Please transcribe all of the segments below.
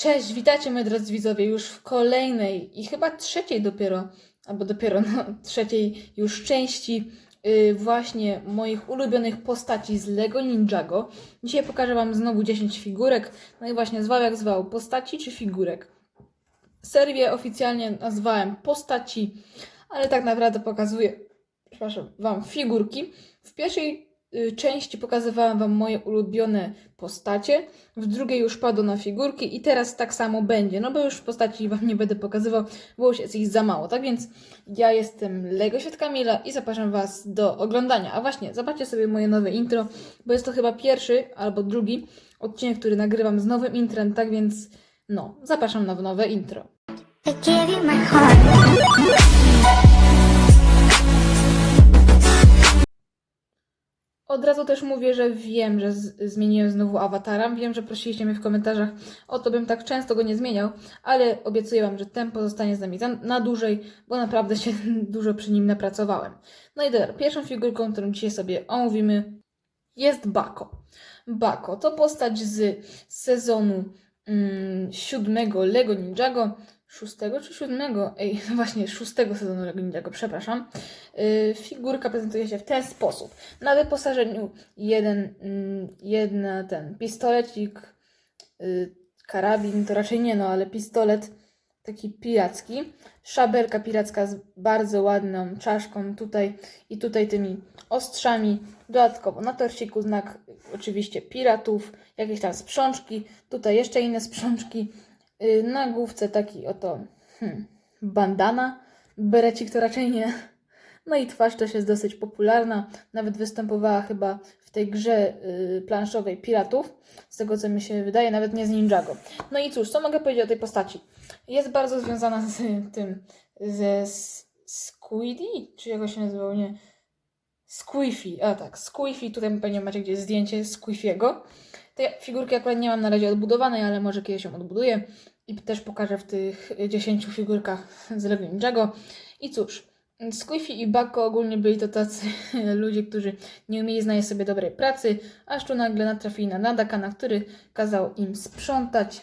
Cześć, witajcie moi drodzy widzowie już w kolejnej i chyba trzeciej dopiero, albo dopiero no, trzeciej już części y, właśnie moich ulubionych postaci z Lego Ninjago. Dzisiaj pokażę Wam znowu 10 figurek, no i właśnie zwał jak zwał, postaci czy figurek. Serię oficjalnie nazwałem postaci, ale tak naprawdę pokazuję, przepraszam, Wam figurki. W pierwszej części pokazywałam Wam moje ulubione postacie, w drugiej już padło na figurki i teraz tak samo będzie, no bo już postaci Wam nie będę pokazywał, bo już jest ich za mało. Tak więc ja jestem Lego Świat Kamila i zapraszam Was do oglądania. A właśnie, zobaczcie sobie moje nowe intro, bo jest to chyba pierwszy albo drugi odcinek, który nagrywam z nowym intrem, tak więc no, zapraszam na nowe intro. I give you my heart. Od razu też mówię, że wiem, że zmieniłem znowu awatara. Wiem, że prosiliście mnie w komentarzach o to, bym tak często go nie zmieniał, ale obiecuję Wam, że ten pozostanie z nami na dłużej, bo naprawdę się dużo przy nim napracowałem. No i dobra, pierwszą figurką, którą dzisiaj sobie omówimy, jest Bako. Bako to postać z sezonu mm, siódmego Lego Ninjago. Szóstego czy siódmego? Ej, właśnie szóstego sezonu Lego Ninjago, przepraszam. Yy, figurka prezentuje się w ten sposób. Na wyposażeniu jeden, mm, jedna ten pistolecik, y, karabin, to raczej nie no, ale pistolet taki piracki. Szabelka piracka z bardzo ładną czaszką tutaj i tutaj tymi ostrzami. Dodatkowo na torciku znak oczywiście piratów, jakieś tam sprzączki, tutaj jeszcze inne sprzączki. Y, Na główce taki oto hmm, bandana, berecik to raczej nie. No i twarz też jest dosyć popularna. Nawet występowała chyba w tej grze y, planszowej Piratów. Z tego co mi się wydaje, nawet nie z Ninjago. No i cóż, co mogę powiedzieć o tej postaci? Jest bardzo związana z tym, ze Squiddy, czy jak się nazywało, nie? Squiffy, a tak, Squiffy, tutaj pewnie macie gdzieś zdjęcie Squiffiego. Tej figurki akurat nie mam na razie odbudowanej, ale może kiedyś ją odbuduję i też pokażę w tych 10 figurkach z Lego Ninjago. I cóż, Squiffy i Bako ogólnie byli to tacy ludzie, którzy nie umieli znaleźć sobie dobrej pracy, aż tu nagle natrafili na Nadakana, który kazał im sprzątać.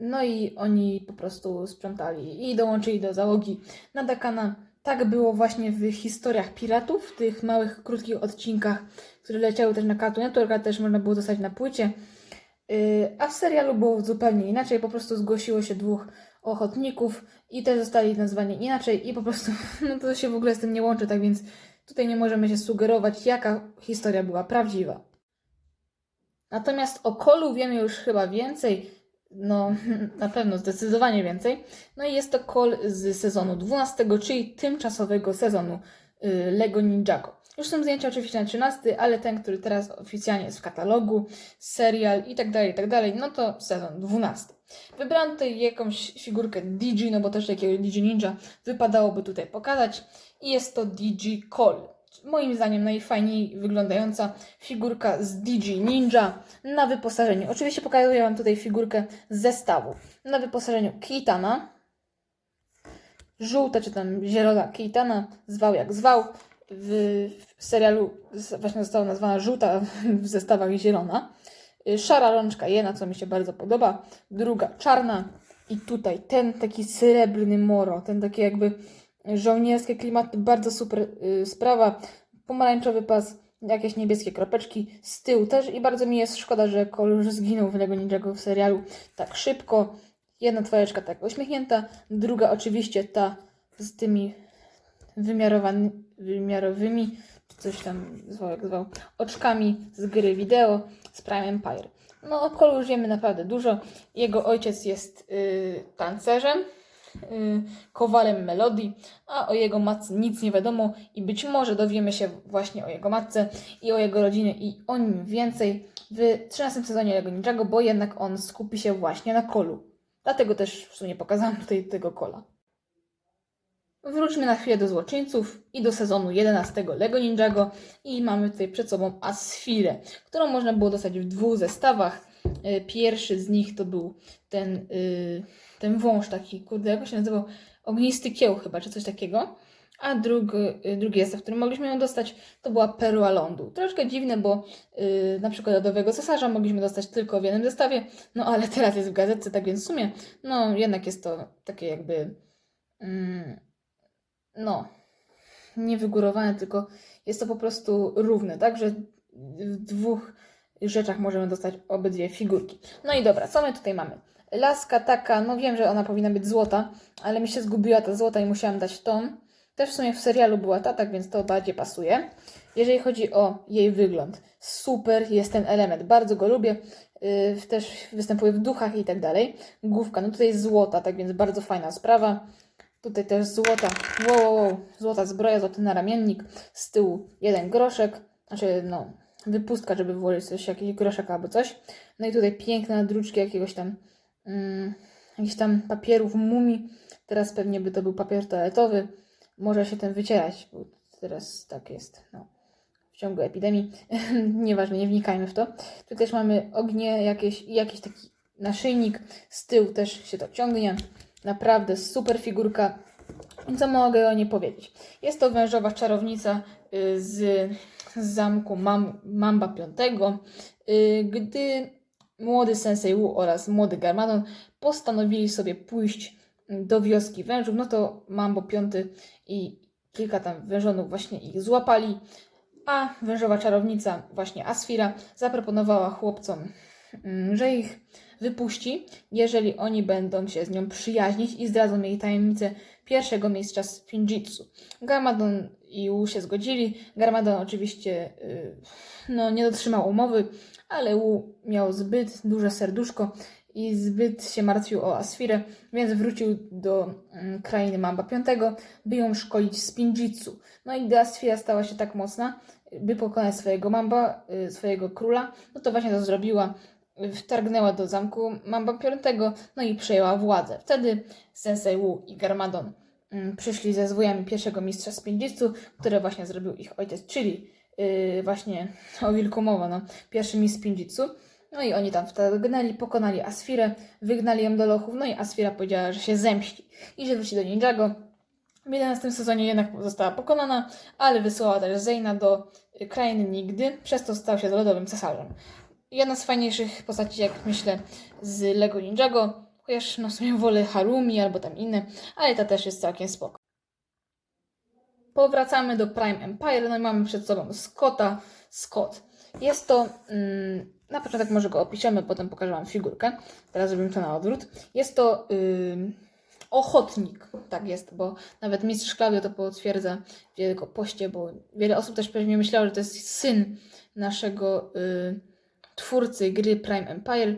No i oni po prostu sprzątali i dołączyli do załogi Nadakana. Tak było właśnie w historiach piratów, w tych małych, krótkich odcinkach, które leciały też na Cartoon Network, a też można było dostać na płycie. Yy, A w serialu było zupełnie inaczej, po prostu zgłosiło się dwóch ochotników i też zostali nazwani inaczej i po prostu no to się w ogóle z tym nie łączy, tak więc tutaj nie możemy się sugerować, jaka historia była prawdziwa. Natomiast o Kolu wiemy już chyba więcej, no na pewno zdecydowanie więcej. No i jest to Kol z sezonu 12, czyli tymczasowego sezonu y, Lego Ninjago. Już są zdjęcia oczywiście na 13, ale ten, który teraz oficjalnie jest w katalogu, serial i tak dalej, i tak dalej, no to sezon 12. Wybrałam tutaj jakąś figurkę Digi, no bo też takiego Digi Ninja wypadałoby tutaj pokazać. I jest to Digi Call. Moim zdaniem najfajniej wyglądająca figurka z Digi Ninja na wyposażeniu. Oczywiście pokazuję Wam tutaj figurkę z zestawu. Na wyposażeniu Kitana, żółta czy tam zielona Kitana, zwał jak zwał. W, w serialu właśnie została nazwana żółta, w zestawach zielona. Y, Szara rączka jedna, co mi się bardzo podoba. Druga czarna. I tutaj ten taki srebrny moro, ten taki jakby żołnierskie klimaty, bardzo super y, sprawa. Pomarańczowy pas, jakieś niebieskie kropeczki z tyłu też i bardzo mi jest szkoda, że już zginął w Lego Ninjago w serialu tak szybko. Jedna twojeczka tak uśmiechnięta, druga oczywiście ta z tymi wymiarowany, wymiarowymi, czy coś tam zwał jak zwał, oczkami z gry wideo z Prime Empire. No o już wiemy naprawdę dużo. Jego ojciec jest y, tancerzem, kowalem melodii, a o jego matce nic nie wiadomo i być może dowiemy się właśnie o jego matce i o jego rodzinie i o nim więcej w 13 sezonie Lego Ninjago, bo jednak on skupi się właśnie na Kolu. Dlatego też w sumie pokazałam tutaj tego Kola. Wróćmy na chwilę do złoczyńców i do sezonu 11 Lego Ninjago i mamy tutaj przed sobą Asfirę, którą można było dostać w dwóch zestawach. E, Pierwszy z nich to był ten, y, ten wąż taki, kurde, jak się nazywał? Ognisty kieł chyba, czy coś takiego. A drugi, y, drugi zestaw, który mogliśmy ją dostać, to była perła lądu. Troszkę dziwne, bo yy, na przykład lodowego cesarza mogliśmy dostać tylko w jednym zestawie, no ale teraz jest w gazetce, tak więc w sumie, no jednak jest to takie jakby, mm, no, nie wygórowane, tylko jest to po prostu równe, tak, że w dwóch rzeczach możemy dostać obydwie figurki. No i dobra, co my tutaj mamy? Laska taka, no wiem, że ona powinna być złota, ale mi się zgubiła ta złota i musiałam dać tą. Też w sumie w serialu była ta, tak więc to bardziej pasuje. Jeżeli chodzi o jej wygląd, super jest ten element, bardzo go lubię. Yy, też występuje w duchach i tak dalej. Główka, no tutaj jest złota, tak więc bardzo fajna sprawa. Tutaj też złota, wow, wow, wow, złota zbroja, złoty naramiennik, z tyłu jeden groszek, znaczy no, wypustka, żeby włożyć coś, jakiś groszek albo coś. No i tutaj piękne druczki jakiegoś tam, mm, jakichś tam papierów mumii. Teraz pewnie by to był papier toaletowy. Może się ten wycierać, bo teraz tak jest, no. W ciągu epidemii. Nieważne, nie wnikajmy w to. Tu też mamy ognie jakieś i jakiś taki naszyjnik. Z tyłu też się to ciągnie. Naprawdę super figurka. Co mogę o niej powiedzieć? Jest to wężowa czarownica y, z, z zamku Mam, Mamba V, y, gdy młody Sensei Wu oraz młody Garmadon postanowili sobie pójść do wioski wężów, no to Mambo V i kilka tam wężonów właśnie ich złapali, a wężowa czarownica, właśnie Asfira, zaproponowała chłopcom, mm, że ich wypuści, jeżeli oni będą się z nią przyjaźnić i zdradzą jej tajemnicę pierwszego mistrza Spinjitsu. Garmadon i się zgodzili. Garmadon oczywiście y, no, nie dotrzymał umowy, ale Wu miał zbyt duże serduszko i zbyt się martwił o Asfirę, więc wrócił do mm, krainy Mamba V, by ją szkolić z Spinjitsu. No i gdy Asfira stała się tak mocna, by pokonać swojego Mamba, y, swojego króla, no to właśnie to zrobiła wtargnęła do zamku Mamba V, no i przejęła władzę. Wtedy Sensei Wu i Garmadon przyszli ze zwojami pierwszego mistrza Spinjitsu, które właśnie zrobił ich ojciec, czyli yy, właśnie o wilku mowa, no, pierwszy mistrz Spinjitsu. No i oni tam wtargnęli, pokonali Asfirę, wygnali ją do lochów, no i Asfira powiedziała, że się zemści i że wróci do Ninjago. W 11 sezonie jednak została pokonana, ale wysłała też Zeyna do y, krainy Nigdy, przez to stał się lodowym cesarzem jedna z fajniejszych postaci, jak myślę, z Lego Ninjago. Chociaż no w sumie wolę Harumi albo tam inne, ale ta też jest całkiem spoko. Powracamy do Prime Empire, no i mamy przed sobą Scotta. Scott. Jest to, mm, na początek może go opiszemy, potem pokażę Wam figurkę. Teraz zrobimy to na odwrót. Jest to ym, ochotnik, tak jest, bo nawet mistrz Klaudio to potwierdza w jego poście, bo wiele osób też pewnie myślało, że to jest syn naszego... Yy, twórcy gry Prime Empire.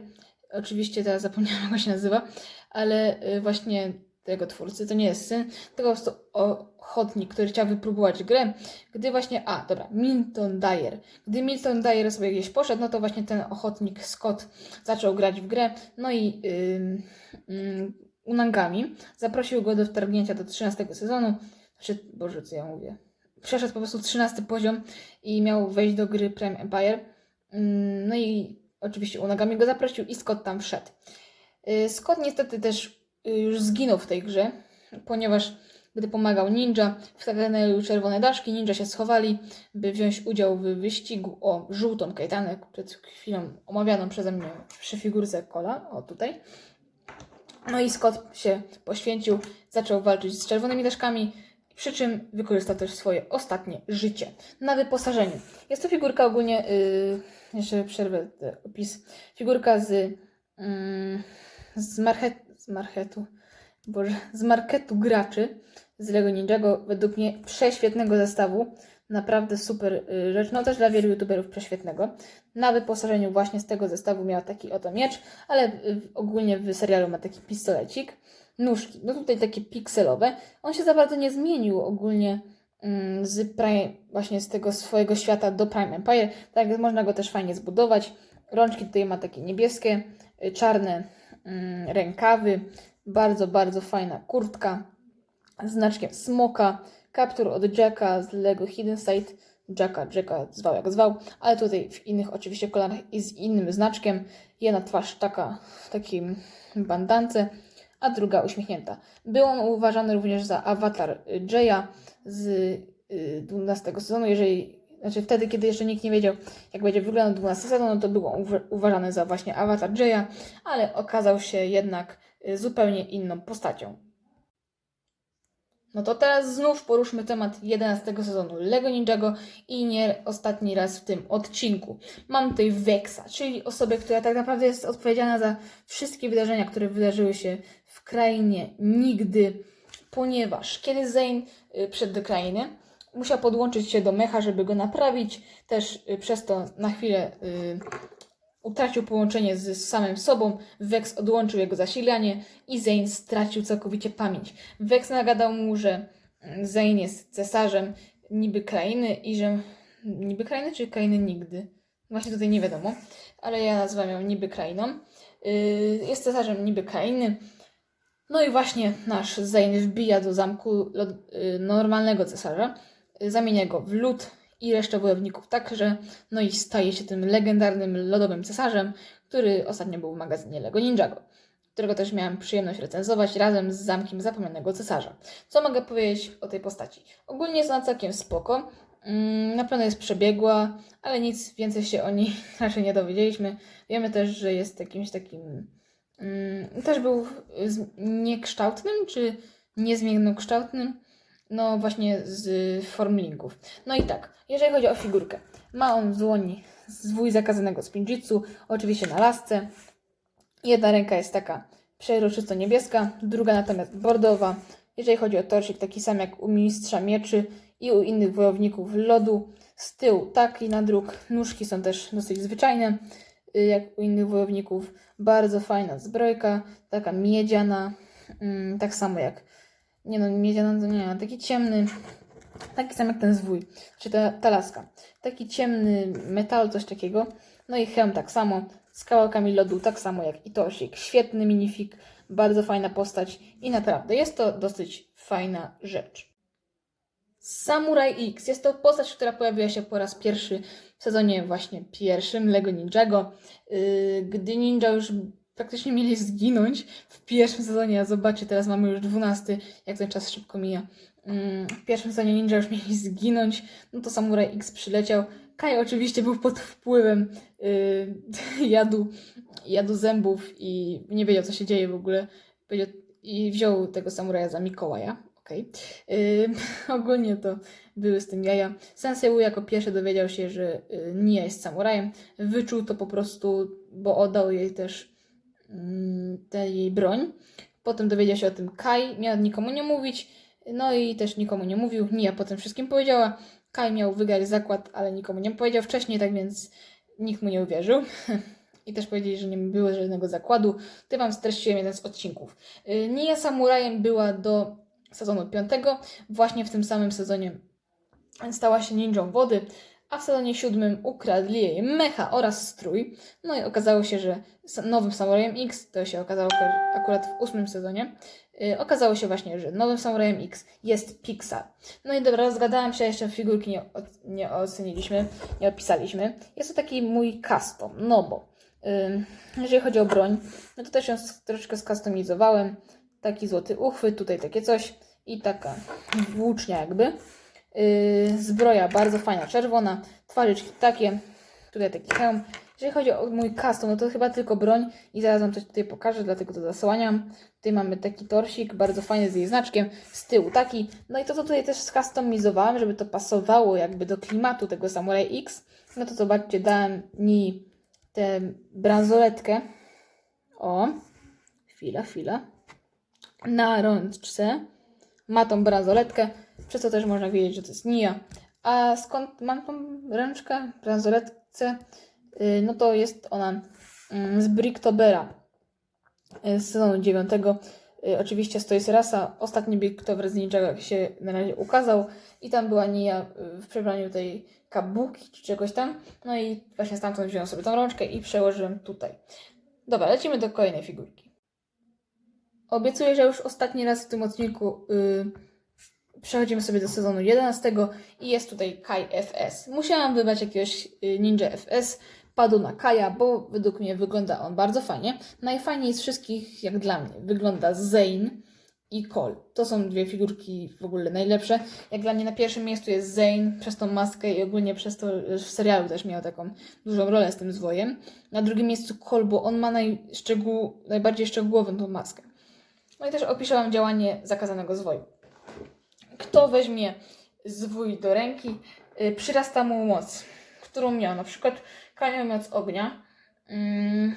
Oczywiście teraz zapomniałam, jak się nazywa, ale y, właśnie tego twórcy to nie jest syn, tylko po prostu ochotnik, który chciał wypróbować grę, gdy właśnie, a dobra, Milton Dyer. Gdy Milton Dyer sobie gdzieś poszedł, no to właśnie ten ochotnik Scott zaczął grać w grę, no i yy, yy, Unangami zaprosił go do wtargnięcia do 13 sezonu, znaczy, Boże, co ja mówię, przeszedł po prostu 13 poziom i miał wejść do gry Prime Empire. Mm, No i oczywiście Unagami go zaprosił i Scott tam wszedł. Y, Scott niestety też y, już zginął w tej grze, ponieważ gdy pomagał ninja, wtargnęły czerwone daszki, ninja się schowali, by wziąć udział w wyścigu o żółtą kajtanę, przed chwilą omawianą przeze mnie przy figurce Kola, o tutaj. No i Scott się poświęcił, zaczął walczyć z czerwonymi daszkami, przy czym wykorzystał też swoje ostatnie życie na wyposażeniu. Jest to figurka ogólnie, yy, jeszcze przerwę ten opis, figurka z, yy, z, marchet, z marchetu, boże, z marketu graczy z Lego Ninjago, według mnie prześwietnego zestawu, naprawdę super y, rzecz, no też dla wielu youtuberów prześwietnego. Na wyposażeniu właśnie z tego zestawu miała taki oto miecz, ale ogólnie w serialu ma taki pistolecik nóżki. No tutaj takie pikselowe. On się za bardzo nie zmienił ogólnie mm, z Prime, właśnie z tego swojego świata do Prime Empire. Tak można go też fajnie zbudować. Rączki tutaj ma takie niebieskie, y, czarne mm, rękawy. Bardzo, bardzo fajna kurtka z znaczkiem smoka. Kaptur od Jacka z Lego Hidden Side. Jacka, Jacka zwał jak zwał, ale tutaj w innych oczywiście kolorach i z innym znaczkiem. Jedna twarz taka w takim bandance a druga uśmiechnięta. Był on uważany również za awatar y, Jaya z y, 12 sezonu, jeżeli, znaczy wtedy, kiedy jeszcze nikt nie wiedział, jak będzie wyglądał 12 sezon, no to był on uwa- uważany za właśnie awatar Jaya, ale okazał się jednak y, zupełnie inną postacią. No to teraz znów poruszmy temat 11 sezonu Lego Ninjago i nie ostatni raz w tym odcinku. Mam tutaj Vexa, czyli osobę, która tak naprawdę jest odpowiedzialna za wszystkie wydarzenia, które wydarzyły się w krainie nigdy, ponieważ kiedy Zane y, wszedł do krainy, musiał podłączyć się do mecha, żeby go naprawić. Też y, przez to na chwilę y, utracił połączenie z samym sobą. Vex odłączył jego zasilanie i Zane stracił całkowicie pamięć. Vex nagadał mu, że Zane jest cesarzem niby krainy i że niby krainy czy krainy nigdy. Właśnie tutaj nie wiadomo, ale ja nazywam ją niby krainą. Yy, jest cesarzem niby krainy. No i właśnie nasz Zane wbija do zamku yy, normalnego cesarza, yy, zamienia go w lód i resztę wojowników także, no i staje się tym legendarnym lodowym cesarzem, który ostatnio był w magazynie Lego Ninjago, którego też miałem przyjemność recenzować razem z Zamkiem Zapomnianego Cesarza. Co mogę powiedzieć o tej postaci? Ogólnie jest ona całkiem spoko, mm, na pewno jest przebiegła, ale nic więcej się o niej raczej nie dowiedzieliśmy. Wiemy też, że jest jakimś takim... Mm, też był niekształtnym, czy niezmiennokształtnym, no właśnie z form linków. No i tak, jeżeli chodzi o figurkę, ma on w dłoni zwój zakazanego spinjitsu, oczywiście na lasce. Jedna ręka jest taka przejrzysto niebieska, druga natomiast bordowa. Jeżeli chodzi o torsik, taki sam jak u mistrza mieczy i u innych wojowników lodu. Z tyłu taki nadruk, nóżki są też dosyć zwyczajne, y, jak u innych wojowników. Bardzo fajna zbrojka, taka miedziana, mm, tak samo jak, nie no, miedziana to nie, taki ciemny, taki sam jak ten zwój, czy ta, ta laska. Taki ciemny metal, coś takiego. No i hełm tak samo, z kawałkami lodu, tak samo jak i Torsik. Świetny minifig, bardzo fajna postać i naprawdę jest to dosyć fajna rzecz. Samurai X jest to postać, która pojawiła się po raz pierwszy w sezonie właśnie pierwszym Lego Ninjago, yy, gdy ninja już praktycznie mieli zginąć w pierwszym sezonie, a zobaczcie, teraz mamy już dwunasty, jak ten czas szybko mija. Mm, W pierwszym sezonie ninja już mieli zginąć, no to Samurai X przyleciał. Kai oczywiście był pod wpływem yy, jadu, jadu zębów i nie wiedział, co się dzieje w ogóle. I wziął tego samuraja za Mikołaja. Okej. Yy, ogólnie to były z tym jaja. Sensei Wu jako pierwszy dowiedział się, że yy, Nia jest samurajem. Wyczuł to po prostu, bo oddał jej też tę jej broń. Potem dowiedział się o tym Kai, miał nikomu nie mówić, no i też nikomu nie mówił. Nia potem wszystkim powiedziała. Kai miał wygrać zakład, ale nikomu nie powiedział wcześniej, tak więc nikt mu nie uwierzył. I też powiedzieli, że nie było żadnego zakładu. Ty wam streściłem jeden z odcinków. Y, Nia samurajem była do sezonu 5. Właśnie w tym samym sezonie stała się ninją wody, a w sezonie 7 ukradli jej mecha oraz strój. No i okazało się, że nowym samurajem X, to się okazało akurat- w ósmym sezonie, yy, okazało się właśnie, że nowym samurajem X jest Pixar. No i dobra, zgadałem się, jeszcze figurki nie, nie oceniliśmy, nie opisaliśmy. Jest to taki mój custom, no bo ym, jeżeli chodzi o broń, no to też ją troszeczkę skustomizowałem. Taki złoty uchwyt, tutaj takie coś i taka włócznia jakby. Yy, zbroja bardzo fajna, czerwona, twarzyczki takie, tutaj taki hełm. Jeżeli chodzi o mój custom, no to chyba tylko broń i zaraz wam coś tutaj pokażę, dlatego to zasłaniam. Tutaj mamy taki torsik, bardzo fajny z jej znaczkiem, z tyłu taki. No i to, co tutaj też skustomizowałem, żeby to pasowało jakby do klimatu tego Samurai X, no to zobaczcie, dałem mi tę bransoletkę. O, chwila, chwila. Na rączce ma tą bransoletkę, przez co też można wiedzieć, że to jest Nia. A skąd mam tą ręczkę, bransoletce? Yy, No to jest ona mm, z Bricktobera yy, z sezonu 9. Yy, Oczywiście to jest rasa. Ostatni Bricktober z Ninjago się na razie ukazał i tam była Nia w przebraniu tej kabuki czy czegoś tam. No i właśnie stamtąd wziąłem sobie tą rączkę i przełożyłem tutaj. Dobra, lecimy do kolejnej figurki. Obiecuję, że już ostatni raz w tym odcinku yy, przechodzimy sobie do sezonu 11 i jest tutaj Kai FS. Musiałam wybrać jakiegoś y, Ninja FS, wpadł na Kaja, bo według mnie wygląda on bardzo fajnie. Najfajniej z wszystkich, jak dla mnie, wygląda Zane i Cole. To są dwie figurki w ogóle najlepsze. Jak dla mnie na pierwszym miejscu jest Zane przez tą maskę i ogólnie przez to w serialu też miał taką dużą rolę z tym zwojem. Na drugim miejscu Cole, bo on ma najszczegół, najbardziej szczegółową tą maskę. No i też opiszę Wam działanie zakazanego zwoju. Kto weźmie zwój do ręki, y, przyrasta mu moc, którą miał. Na przykład miał moc ognia. Mm,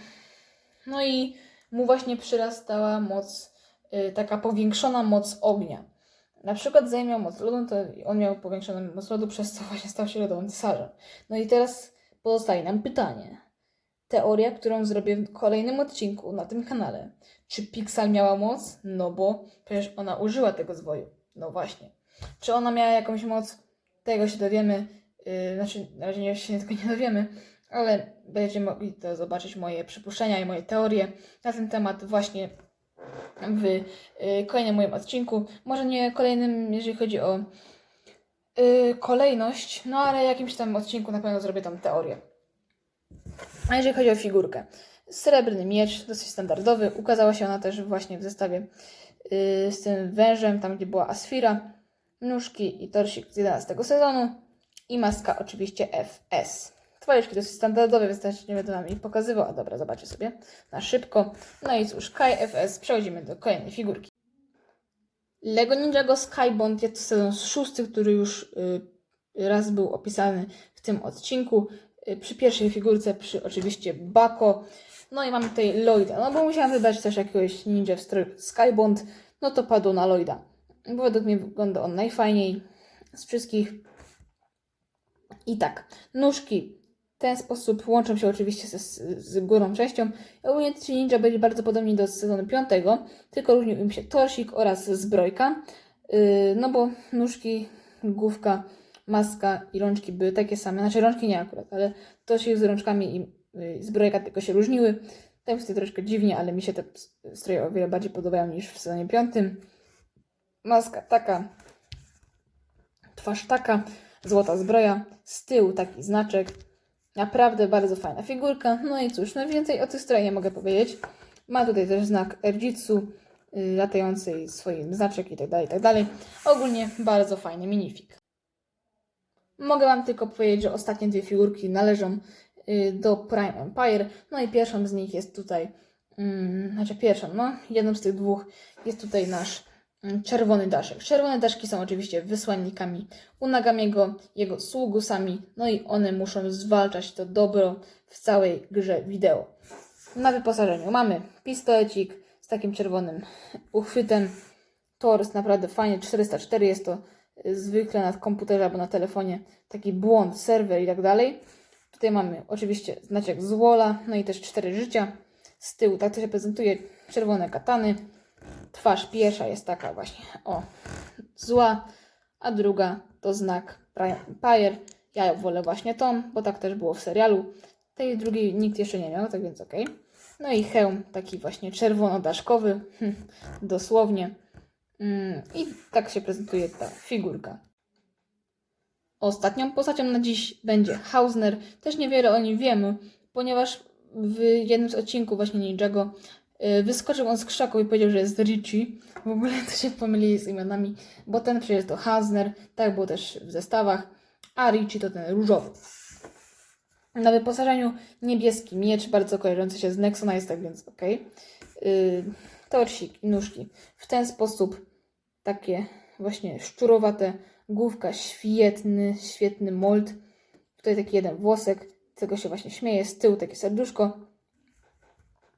No i mu właśnie przyrastała moc, y, taka powiększona moc ognia. Na przykład Zane miał moc lodu, to on miał powiększoną moc lodu, przez co właśnie stał się lodowym cesarzem. No i teraz pozostaje nam pytanie. Teoria, którą zrobię w kolejnym odcinku na tym kanale. Czy Pixel miała moc? No bo przecież ona użyła tego zwoju. No właśnie. Czy ona miała jakąś moc? Tego się dowiemy. Yy, znaczy, na razie się tego nie dowiemy, ale będziecie mogli to zobaczyć moje przypuszczenia i moje teorie na ten temat właśnie w yy, kolejnym moim odcinku. Może nie kolejnym, jeżeli chodzi o yy, kolejność, no ale jakimś tam odcinku na pewno zrobię tam teorię. A jeżeli chodzi o figurkę, srebrny miecz, dosyć standardowy. Ukazała się ona też właśnie w zestawie z tym wężem, tam gdzie była Asfira, nóżki i torsik z 11 sezonu i maska oczywiście FS. Twojeczki dosyć standardowe, więc nie będę Wam ich pokazywał, a dobra, zobaczcie sobie na szybko. No i cóż, Kai FS, przechodzimy do kolejnej figurki. Lego Ninjago Skybond jest to sezon szósty, który już y, raz był opisany w tym odcinku. Y, przy pierwszej figurce, przy oczywiście Bako. No i mamy tutaj Lloyda. No bo musiałam wybrać też jakiegoś ninja w stroju Skybond. No to padło na Lloyda. Bo według mnie wygląda on najfajniej z wszystkich. I tak, nóżki w ten sposób łączą się oczywiście z, z górą częścią. Ogólnie ci ninja byli bardzo podobni do sezonu 5, tylko różnił im się torsik oraz zbrojka. Yy, no bo nóżki, główka, maska i rączki były takie same. Znaczy rączki nie akurat, ale torsik z rączkami i zbrojka tylko się różniły. Tam jest troszkę dziwnie, ale mi się te stroje o wiele bardziej podobają niż w sezonie 5. Maska taka, twarz taka, złota zbroja, z tyłu taki znaczek. Naprawdę bardzo fajna figurka. No i cóż, no więcej o tych strojach nie mogę powiedzieć. Ma tutaj też znak Erjitsu, yy, latający swoim znaczek i tak dalej, tak dalej. Ogólnie bardzo fajny minifig. Mogę Wam tylko powiedzieć, że ostatnie dwie figurki należą do Prime Empire. No i pierwszą z nich jest tutaj, mm, znaczy pierwszą, no, jedną z tych dwóch jest tutaj nasz mm, czerwony daszek. Czerwone daszki są oczywiście wysłannikami Unagamiego, jego sługusami, no i one muszą zwalczać to dobro w całej grze wideo. Na wyposażeniu mamy pistolecik z takim czerwonym uchwytem. Tors naprawdę fajnie, 404 jest to y, zwykle na komputerze albo na telefonie taki błąd, serwer i tak dalej. Tutaj mamy oczywiście znaczek z Wola, no i też cztery życia. Z tyłu tak to się prezentuje, czerwone katany. Twarz pierwsza jest taka właśnie, o, zła, a druga to znak Empire. Ja wolę właśnie tą, bo tak też było w serialu. Tej drugiej nikt jeszcze nie miał, tak więc okej. No i hełm taki właśnie czerwono-daszkowy, dosłownie. Mm, I tak się prezentuje ta figurka. Ostatnią postacią na dziś będzie Hausner. Też niewiele o nim wiemy, ponieważ w jednym z odcinków właśnie Ninjago y, wyskoczył on z krzaku i powiedział, że jest Richie. W ogóle to się pomylili z imionami, bo ten przecież to Hausner, tak było też w zestawach, a Richie to ten różowy. Na wyposażeniu niebieski miecz, bardzo kojarzący się z Nexona jest tak więc ok. Yy, torsik i nóżki. W ten sposób takie właśnie szczurowate, główka, świetny, świetny mold. Tutaj taki jeden włosek, tego się właśnie śmieje, z tyłu takie serduszko.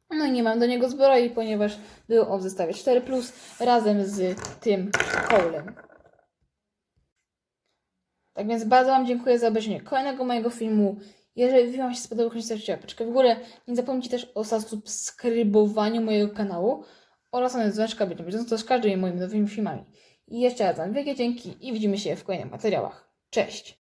No i nie mam do niego zbroi, ponieważ był on w zestawie 4+, razem z tym kołlem. Tak więc bardzo Wam dziękuję za obejrzenie kolejnego mojego filmu. Jeżeli Wam się spodobał, koniecznie zostawcie łapeczkę w górę. Nie zapomnijcie też o zasubskrybowaniu mojego kanału oraz o dzwoneczka, będzie bieżąco z każdymi moimi nowymi filmami. I jeszcze raz Wam wielkie dzięki i widzimy się w kolejnych materiałach. Cześć!